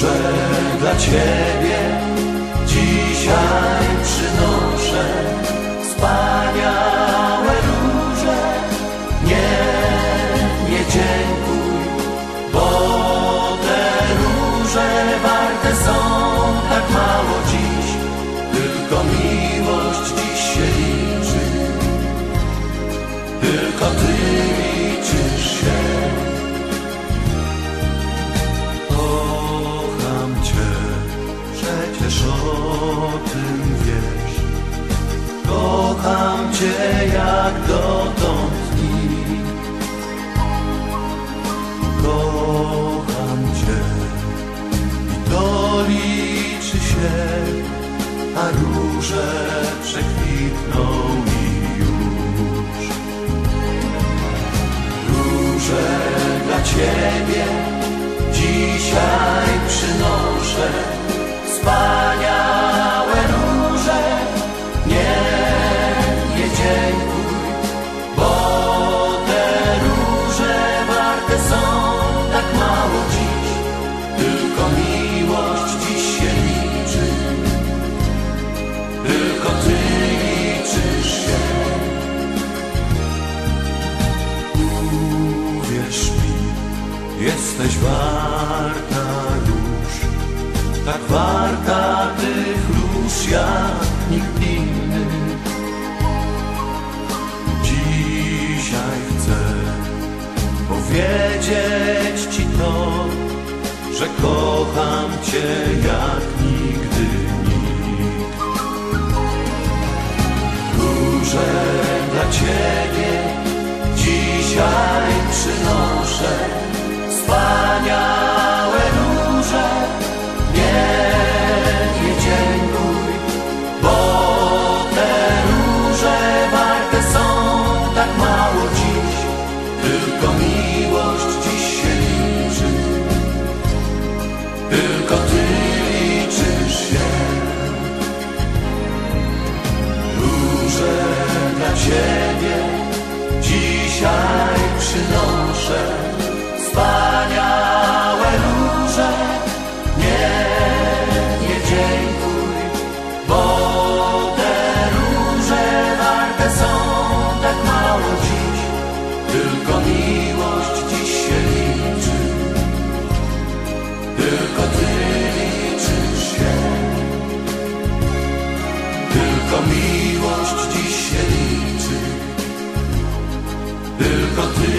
że dla Ciebie się jak dotąd nikt. Kocham Cię i to liczy się, a róże przekwitną mi już. Róże dla Ciebie dzisiaj przynoszę. Jesteś warta już, tak warta tych róż jak nikt inny. Dzisiaj chcę powiedzieć Ci to, że kocham Cię Tylko miłość dziś się liczy. Tylko Ty